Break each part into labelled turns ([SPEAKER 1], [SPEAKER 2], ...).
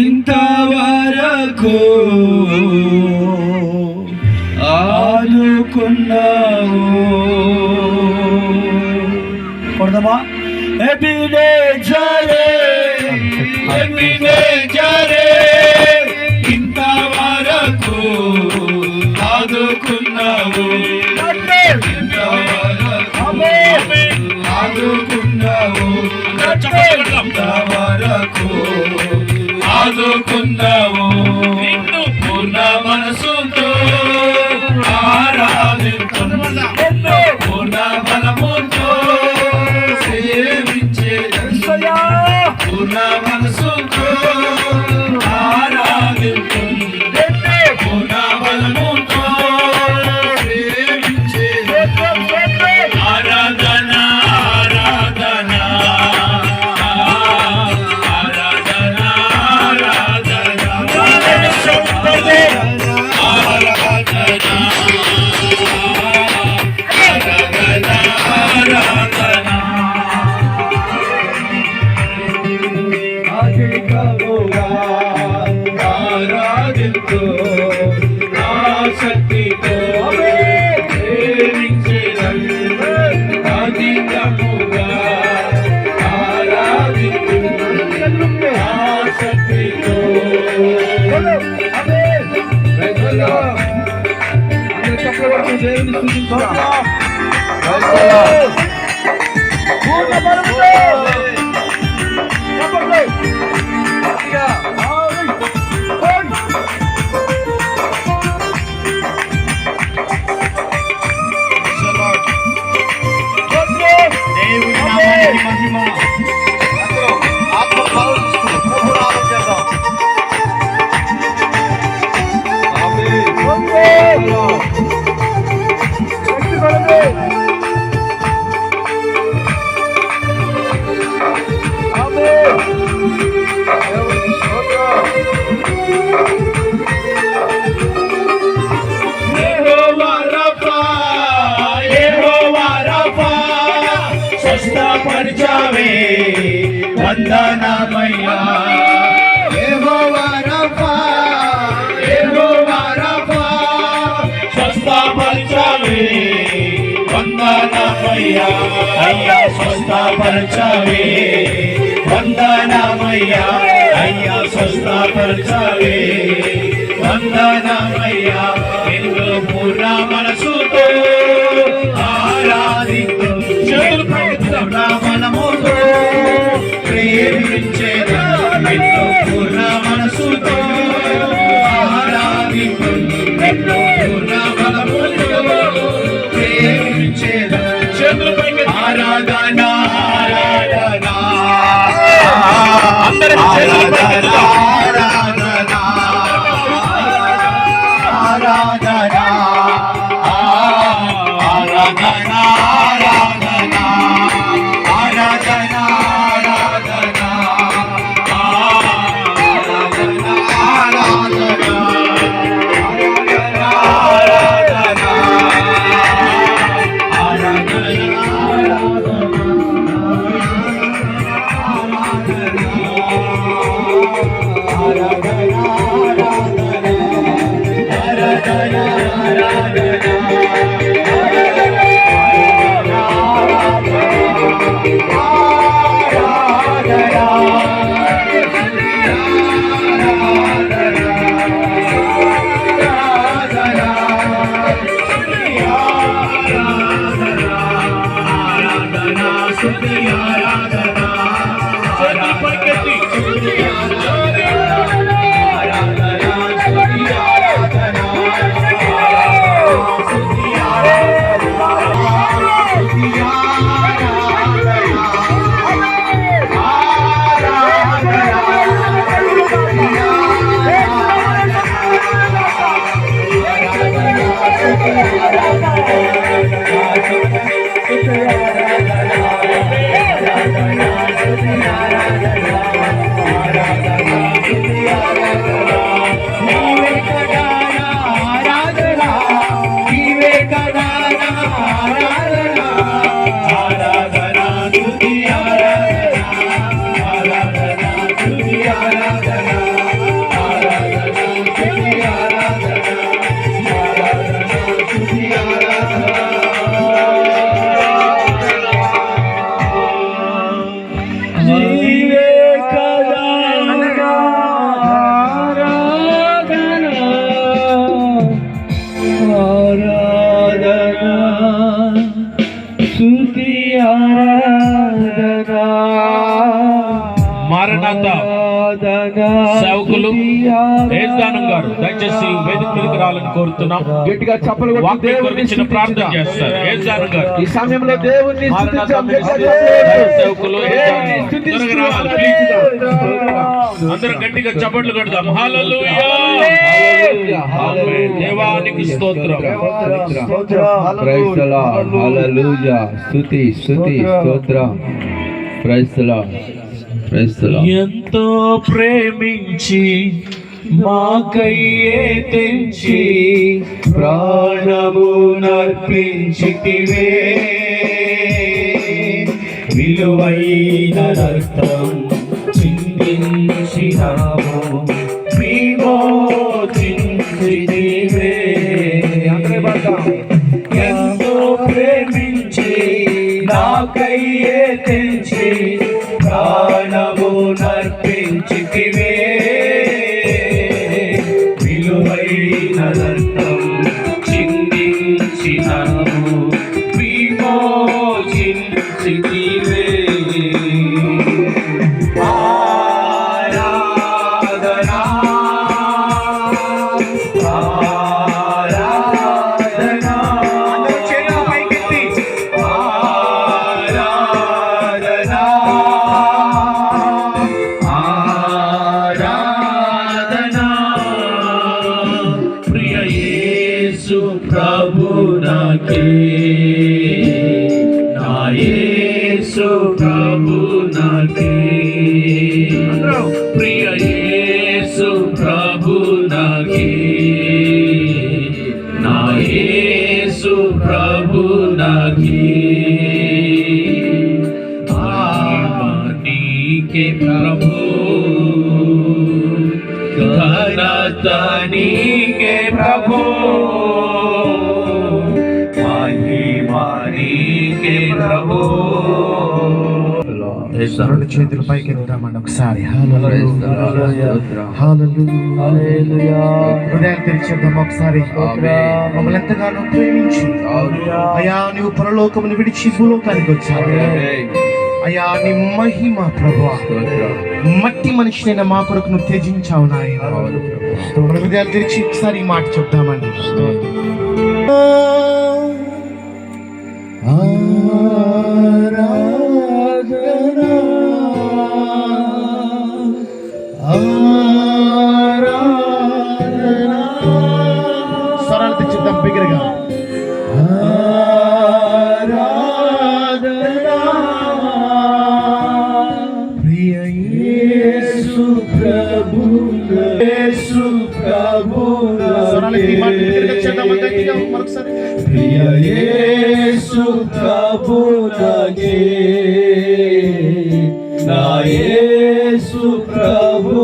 [SPEAKER 1] ఇంతవరకు ఆదుకున్నావు. కొడదామా? ఎబినే జరే ఎబినే జరే వరకు ఆదుకున్నావు పూర్ణ మనసుతో ఆరాధిస్తున్నావు Bakın
[SPEAKER 2] değerli sunucular. Başlayalım. Burada barımda. Kapatın. Ya. Thank
[SPEAKER 1] you. ఘనమయ్యా అయ్యా స్వస్థ పరచవే వందనమయ్యా అయ్యా స్వస్థ పరచవే వందనమయ్యా ఎందు పూర్ణ మన మారనాథ సేవకులు ఏజ్దానం గారు దయచేసి వేదిక మీదకి రావాలని కోరుతున్నాం.
[SPEAKER 3] గట్టిగా చప్పలు కొట్టి
[SPEAKER 1] వాక్యం
[SPEAKER 3] దేవుని
[SPEAKER 1] ప్రార్థన చేస్తారు. ఏజ్దానం గారు.
[SPEAKER 3] ఈ సమయంలో దేవుణ్ణి
[SPEAKER 1] మారనాథ
[SPEAKER 3] స్తుతించాం.
[SPEAKER 1] మినిస్ట్రీ
[SPEAKER 3] గట్టిగా
[SPEAKER 1] దైవ సేవకులు. అందరూ గట్టిగా చప్పట్లు కొడదాం. హల్లెలూయా.
[SPEAKER 3] హల్లెలూయా.
[SPEAKER 1] ఆమేన్. దేవానికి స్తోత్రం.
[SPEAKER 3] స్తుతి స్తుతి స్తోత్రం. ప్రైజ్
[SPEAKER 1] ఎంతో ప్రేమించి మాకయ్యే తెంచి ప్రాణము నర్పించితివే. విలువైన రక్తం ప్రభునకే నా యేసు ప్రభునకే ప్రియ యేసు ప్రభునకే నా యేసు ప్రభునకే నీకే ప్రభు. ఘనత నీకే
[SPEAKER 4] రెండు చేతులు పైకి ఎత్తామండి ఒకసారి. హృదయాలు తెరిచేద్దాం ఒకసారి. మమ్మల్ని ఎంతగానో ప్రేమించి. అయా నువ్వు పరలోకమును విడిచి భూలోకానికి వచ్చావు. అయా నీ మహిమ ప్రభు. మట్టి మనిషినైన మా కొరకు నువ్వు త్యజించావు నాయన. హృదయాలు తెరిచి ఒకసారి మాట చెప్తామండి స్వరాలు తెచ్చిద్దాం బిగ్గరగా ప్రియ యేసు ప్రభు నా యేసు ప్రభు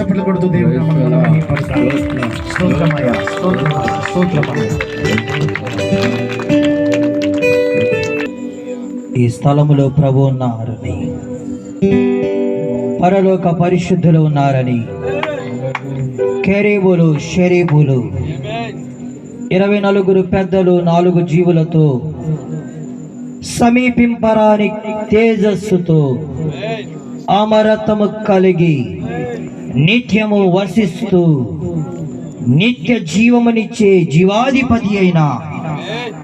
[SPEAKER 4] చప్పట్లు కొడుతూ. స్తోత్రమయ్యా, స్తోత్రమయ్యా, స్తోత్రమయ్యా.
[SPEAKER 5] ఈ స్థలములో ప్రభు ఉన్నారని పరలోక పరిశుద్ధులు ఉన్నారని కెరీబులు షరీబులు ఇరవై నలుగురు పెద్దలు నాలుగు జీవులతో సమీపింపరాని తేజస్సుతో అమరత్వము కలిగి నిత్యము వర్షిస్తూ నిత్య జీవమునిచ్చే జీవాధిపతి అయిన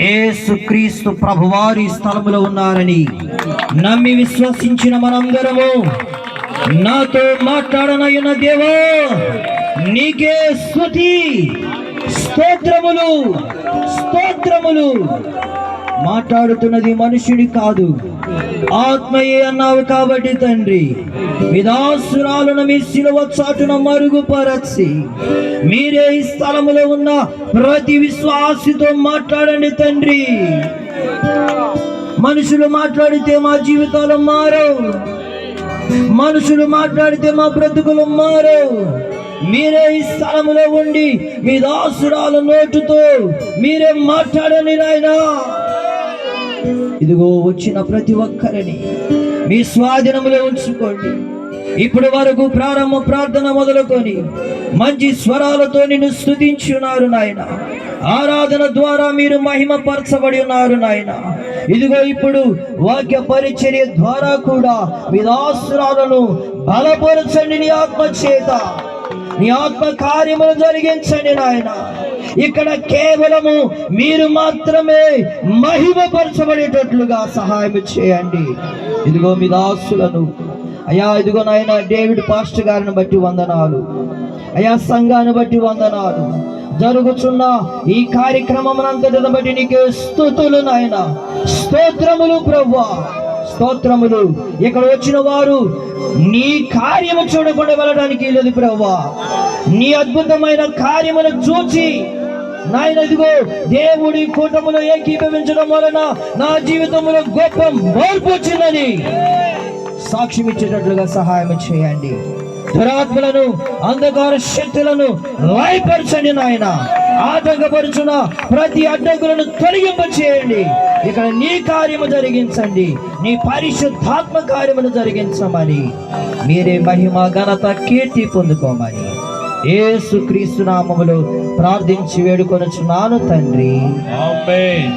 [SPEAKER 5] ఏసుక్రీస్తు ప్రభువారి స్థలములో ఉన్నారని నమ్మి విశ్వసించిన మనందరము. నాతో మాట్లాడనయున్న దేవో నీకే స్తుతి. స్తోత్రములు స్తోత్రములు. మాట్లాడుతున్నది మనుషుడి కాదు. ఆత్మయే అన్నావు కాబట్టి తండ్రి. విదాసురాలను మీ శిలువ చాటున మరుగుపరచి మీరే ఈ స్థలములో ఉన్న ప్రతి విశ్వాసితో మాట్లాడండి తండ్రి. మనుషులు మాట్లాడితే మా జీవితాలు మారవు. మనుషులు మాట్లాడితే మా బ్రతుకులు మారవు. మీరే ఈ స్థలములో ఉండి మీ దాసురాల నోటుతో మీరే మాట్లాడని నాయనా. ఇదిగో వచ్చిన ప్రతి ఒక్కరిని మీ స్వాధీనములో ఉంచుకోండి. ఇప్పటి వరకు ప్రారంభ ప్రార్థన మొదలుకొని మంచి స్వరాలతో నిన్ను స్థుతించున్నారు నాయన. ఆరాధన ద్వారా మీరు మహిమపరచబడి ఉన్నారు నాయన. ఇదిగో ఇప్పుడు వాక్య పరిచర్య ద్వారా కూడా మీ దాసురాలను బలపరచండి నీ ఆత్మ చేత నీ ఆత్మ కార్యములు జరిగించండి నాయన. ఇక్కడ కేవలము మీరు మాత్రమే మహిమపరచబడేటట్లుగా సహాయం చేయండి. ఇదిగో మీ దాసులను. అయ్యా ఇదిగో నాయన డేవిడ్ పాస్టర్ గారిని బట్టి వందనాలు. అయ్యా సంఘాన్ని బట్టి వందనాలు. జరుగుచున్న ఈ కార్యక్రమం బట్టి నీకే స్థుతులు నాయన. స్తోత్రములు ప్రవ్వా. స్తోత్రములు. ఇక్కడ వచ్చిన వారు నీ కార్యము చూడకుండా వెళ్ళడానికి లేదు ప్రవ్వా. నీ అద్భుతమైన కార్యమును చూచి నాయన ఇదిగో దేవుడి కూటములో ఏకీభవించడం వలన నా జీవితంలో గొప్ప మార్పు వచ్చిందని సాక్ష్యం ఇచ్చేటట్లుగా సహాయం చేయండి. దురాత్మలను అంధకార శక్తులను లాయపరచండి నాయన. ఆటంకపరుచున ప్రతి అడ్డంకులను తొలగింప చేయండి ఇక్కడ నీ కార్యము జరిగించండి. నీ పరిశుద్ధాత్మ కార్యమును జరిగించమని. మీరే మహిమ ఘనత కీర్తి పొందుకోమని. యేసు క్రీస్తు నామములో ప్రార్థించి వేడుకొనుచున్నాను తండ్రి.
[SPEAKER 4] ఆమేన్.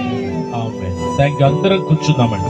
[SPEAKER 4] ఆమేన్. థ్యాంక్ అందరం కూర్చుందామండి